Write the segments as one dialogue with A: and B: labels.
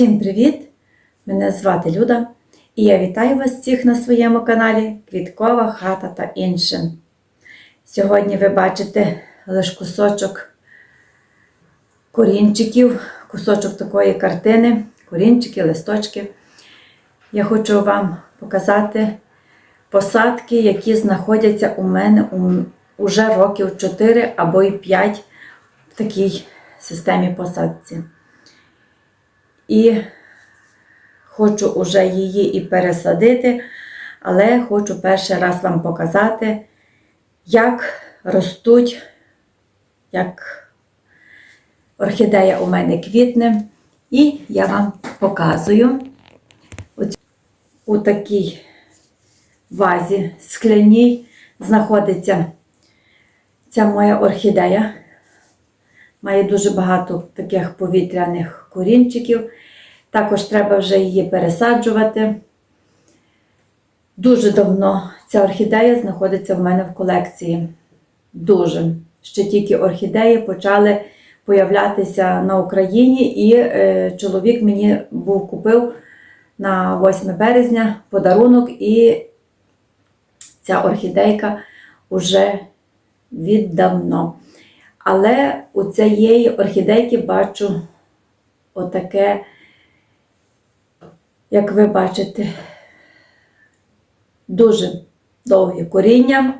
A: Всім привіт! Мене звати Люда і я вітаю вас всіх на своєму каналі Квіткова хата та інше. Сьогодні ви бачите лише кусочок корінчиків, кусочок такої картини, корінчики, листочки. Я хочу вам показати посадки, які знаходяться у мене уже років 4 або й 5 в такій системі посадці. І хочу уже її і пересадити, але хочу перший раз вам показати, як ростуть, як орхідея у мене квітне. І я вам показую От у такій вазі скляній знаходиться ця моя орхідея. Має дуже багато таких повітряних корінчиків. Також треба вже її пересаджувати. Дуже давно ця орхідея знаходиться в мене в колекції. Дуже. Ще тільки орхідеї почали появлятися на Україні, і е, чоловік мені був купив на 8 березня подарунок, і ця орхідейка вже віддавно. Але у цієї орхідейки бачу отаке, як ви бачите, дуже довгі коріння,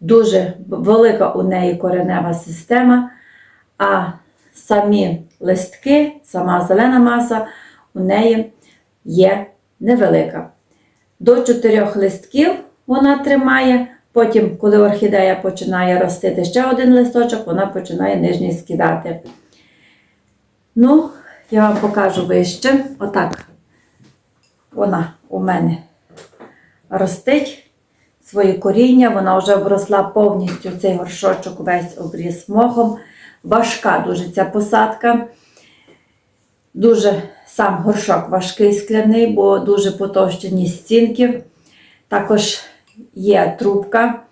A: дуже велика у неї коренева система, а самі листки, сама зелена маса у неї є невелика. До чотирьох листків вона тримає. Потім, коли орхідея починає ростити ще один листочок, вона починає нижній скидати. Ну, я вам покажу вище. Отак вона у мене ростить свої коріння. Вона вже обросла повністю цей горшочок весь обріз мохом. Важка дуже ця посадка. Дуже сам горшок важкий скляний, бо дуже потовщені стінки. Також є трубка.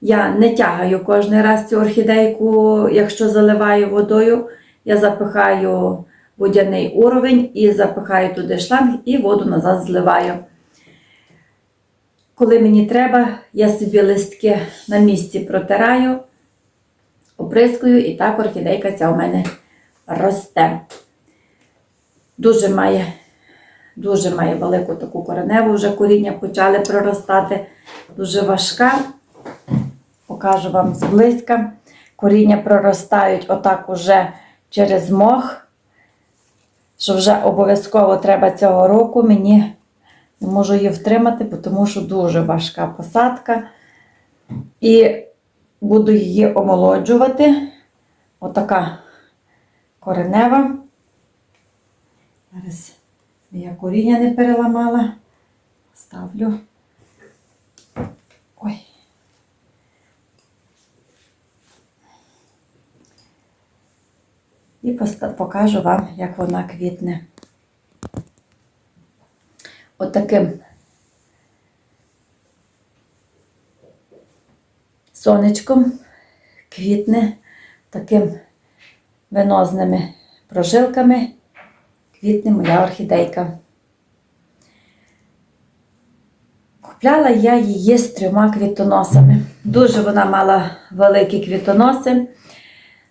A: Я не тягаю кожен раз цю орхідейку, якщо заливаю водою, я запихаю водяний уровень і запихаю туди шланг і воду назад зливаю. Коли мені треба, я собі листки на місці протираю, оприскую, і так орхідейка ця у мене росте. Дуже має Дуже має велику таку кореневу, вже коріння почали проростати. Дуже важка. Покажу вам зблизька. Коріння проростають отак уже через мох. Що вже обов'язково треба цього року. Мені не можу її втримати, тому що дуже важка посадка. І буду її омолоджувати. Отака коренева. Зараз я коріння не переламала. Ставлю. Ой. І покажу вам, як вона квітне. Отаким сонечком квітне таким венозними прожилками квітне моя орхідейка. Купляла я її з трьома квітоносами. Дуже вона мала великі квітоноси.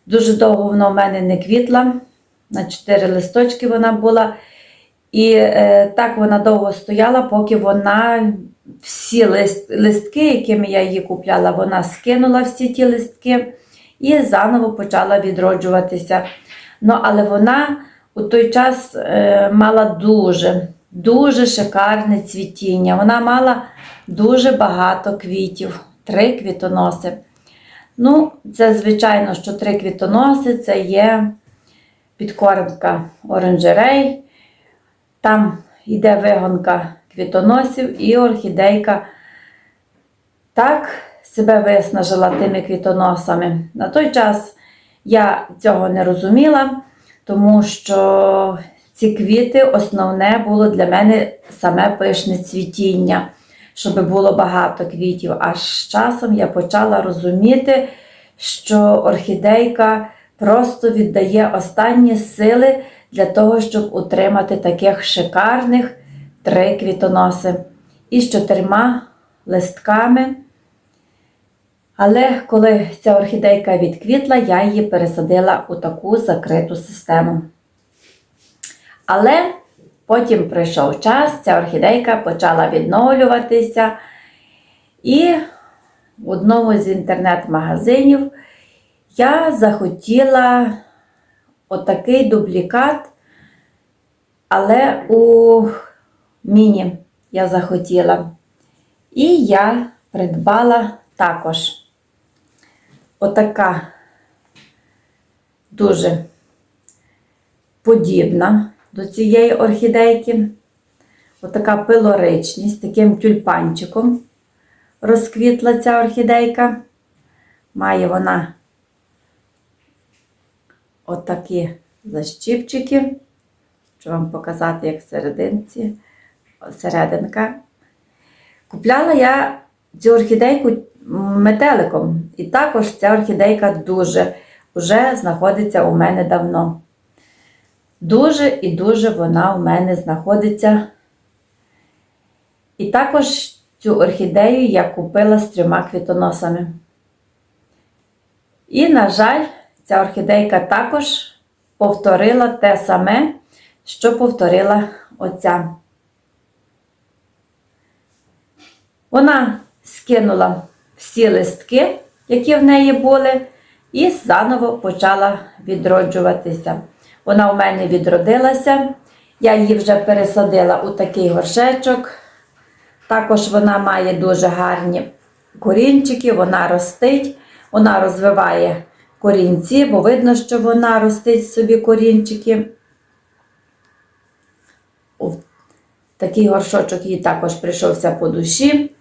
A: Дуже довго вона в мене не квітла. На чотири листочки вона була. І е, так вона довго стояла, поки вона всі лист, листки, якими я її купляла, вона скинула всі ті листки і заново почала відроджуватися. Ну, але вона у той час е, мала дуже, дуже шикарне цвітіння. Вона мала дуже багато квітів, три квітоноси. Ну, це, звичайно, що три квітоноси це є підкормка оранжерей. Там йде вигонка квітоносів і орхідейка так себе виснажила тими квітоносами. На той час я цього не розуміла, тому що ці квіти основне було для мене саме пишне цвітіння, щоб було багато квітів. Аж з часом я почала розуміти, що орхідейка просто віддає останні сили для того, щоб утримати таких шикарних три квітоноси із чотирма листками. Але коли ця орхідейка відквітла, я її пересадила у таку закриту систему. Але потім прийшов час, ця орхідейка почала відновлюватися. І в одному з інтернет-магазинів я захотіла отакий дублікат, але у міні я захотіла. І я придбала також отака дуже подібна до цієї орхідейки. Отака пилоричність, таким тюльпанчиком розквітла ця орхідейка. Має вона отакі защіпчики. Хочу вам показати, як серединці, серединка. Купляла я цю орхідейку метеликом. І також ця орхідейка дуже вже знаходиться у мене давно. Дуже і дуже вона у мене знаходиться. І також цю орхідею я купила з трьома квітоносами. І, на жаль, ця орхідейка також повторила те саме, що повторила оця. Вона скинула всі листки, які в неї були, і заново почала відроджуватися. Вона у мене відродилася, я її вже пересадила у такий горшечок. Також вона має дуже гарні корінчики, вона ростить, вона розвиває корінці, бо видно, що вона ростить собі корінчики. Такий горшочок їй також прийшовся по душі.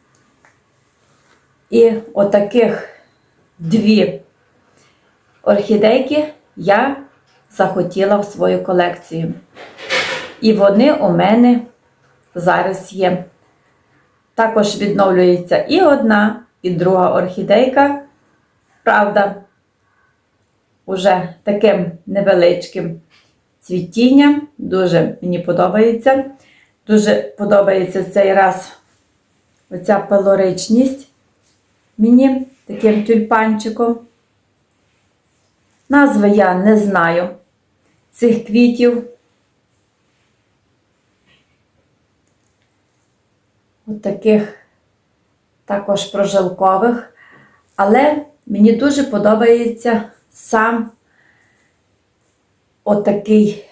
A: І отаких дві орхідейки я захотіла в свою колекцію. І вони у мене зараз є. Також відновлюється і одна, і друга орхідейка. Правда, уже таким невеличким цвітінням. Дуже мені подобається. Дуже подобається цей раз оця пелоричність мені таким тюльпанчиком. Назви я не знаю цих квітів. От таких також прожилкових. Але мені дуже подобається сам отакий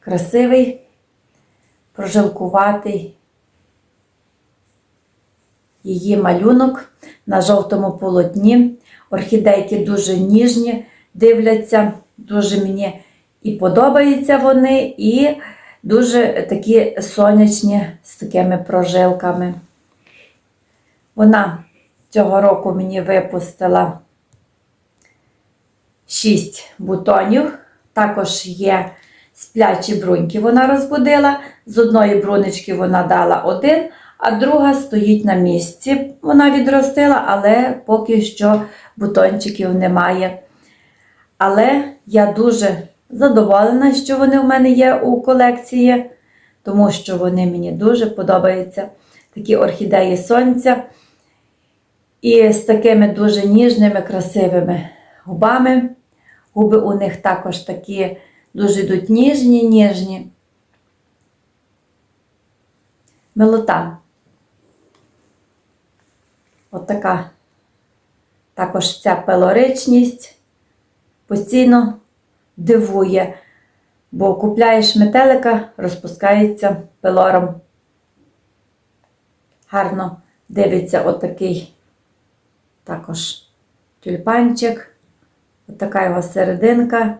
A: красивий, прожилкуватий її малюнок на жовтому полотні. Орхідейки дуже ніжні, дивляться, дуже мені і подобаються вони, і дуже такі сонячні з такими прожилками. Вона цього року мені випустила 6 бутонів. Також є сплячі бруньки, вона розбудила. З одної брунички вона дала один, а друга стоїть на місці. Вона відростила, але поки що бутончиків немає. Але я дуже задоволена, що вони в мене є у колекції, тому що вони мені дуже подобаються. Такі орхідеї сонця. І з такими дуже ніжними, красивими губами. Губи у них також такі дуже йдуть ніжні, ніжні. Милота. От така також ця пелоричність постійно дивує, бо купляєш метелика, розпускається пелором. Гарно дивиться отакий також тюльпанчик, отака його серединка.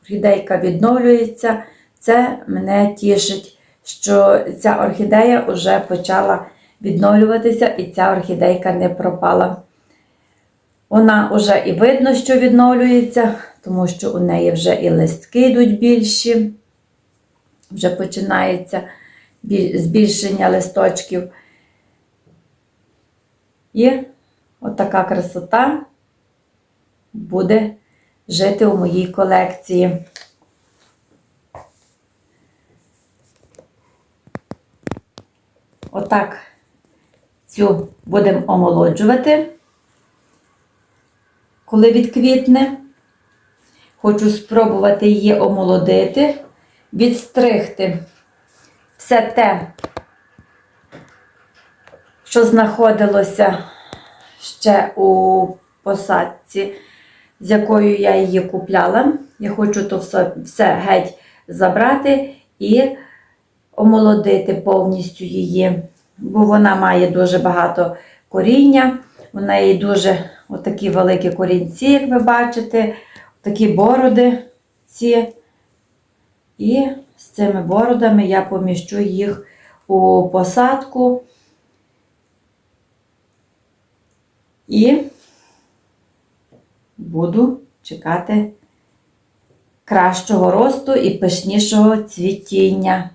A: Орхідейка відновлюється. Це мене тішить, що ця орхідея вже почала відновлюватися і ця орхідейка не пропала. Вона вже і видно, що відновлюється, тому що у неї вже і листки йдуть більші, вже починається збільшення листочків. І отака красота. буде жити у моїй колекції. Отак цю будемо омолоджувати, коли відквітне. Хочу спробувати її омолодити, відстригти все те, що знаходилося ще у посадці, з якою я її купляла. Я хочу то все, все геть забрати і омолодити повністю її, бо вона має дуже багато коріння. У неї дуже отакі великі корінці, як ви бачите, такі бороди ці. І з цими бородами я поміщу їх у посадку. І буду чекати кращого росту і пишнішого цвітіння.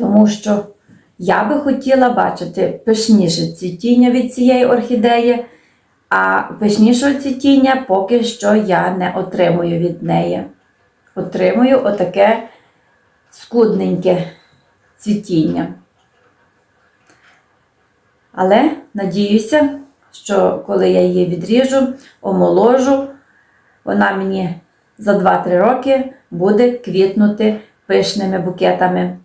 A: Тому що я би хотіла бачити пишніше цвітіння від цієї орхідеї, а пишнішого цвітіння поки що я не отримую від неї. Отримую отаке скудненьке цвітіння. Але надіюся, що коли я її відріжу, омоложу, вона мені за 2-3 роки буде квітнути пишними букетами.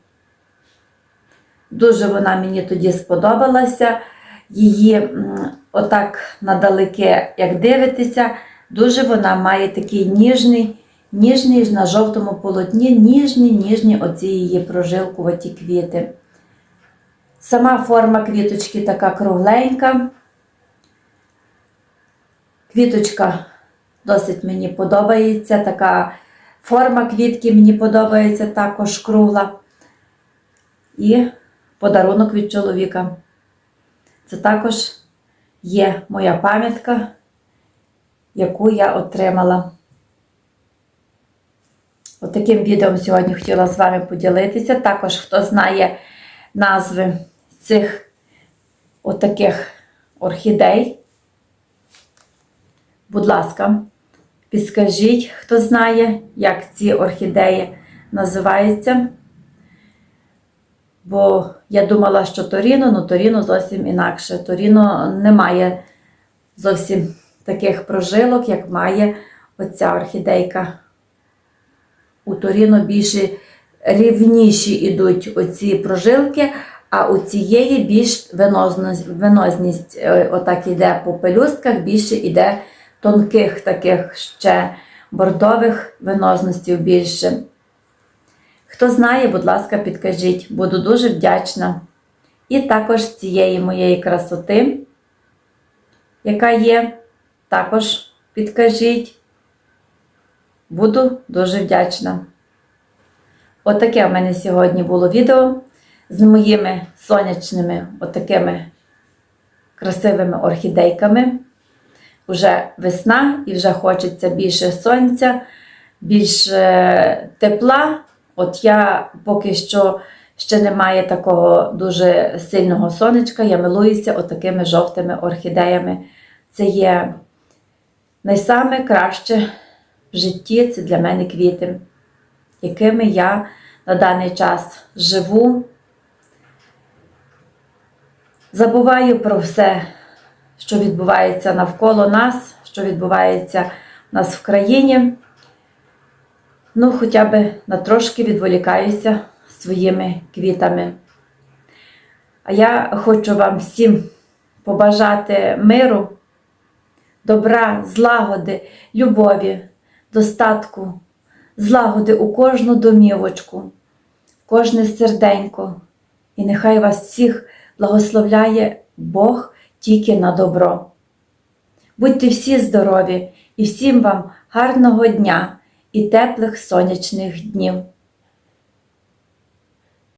A: Дуже вона мені тоді сподобалася. Її отак надалеке, як дивитися, дуже вона має такий ніжний, ніжний на жовтому полотні, ніжні, ніжні оці її прожилкуваті квіти. Сама форма квіточки така кругленька. Квіточка досить мені подобається. Така форма квітки мені подобається також кругла. І подарунок від чоловіка. Це також є моя пам'ятка, яку я отримала. Отаким відео сьогодні хотіла з вами поділитися. Також, хто знає назви цих отаких орхідей, будь ласка, підскажіть, хто знає, як ці орхідеї називаються. Бо я думала, що Торіно, ну Торіно зовсім інакше. Торіно не має зовсім таких прожилок, як має оця орхідейка. У Торіно більше рівніші йдуть оці прожилки, а у цієї більш венозність, венозність отак йде по пелюстках, більше йде тонких таких ще бордових венозностей більше. Хто знає, будь ласка, підкажіть, буду дуже вдячна. І також цієї моєї красоти, яка є, також підкажіть. Буду дуже вдячна. Отаке в мене сьогодні було відео з моїми сонячними, отакими красивими орхідейками. Уже весна і вже хочеться більше сонця, більше тепла. От я поки що ще немає такого дуже сильного сонечка, я милуюся отакими жовтими орхідеями. Це є найсаме краще в житті це для мене квіти, якими я на даний час живу. Забуваю про все, що відбувається навколо нас, що відбувається у нас в країні. Ну, хоча б на трошки відволікаюся своїми квітами. А я хочу вам всім побажати миру, добра, злагоди, любові, достатку, злагоди у кожну домівочку, в кожне серденько. І нехай вас всіх благословляє Бог тільки на добро. Будьте всі здорові і всім вам гарного дня! І теплих сонячних днів.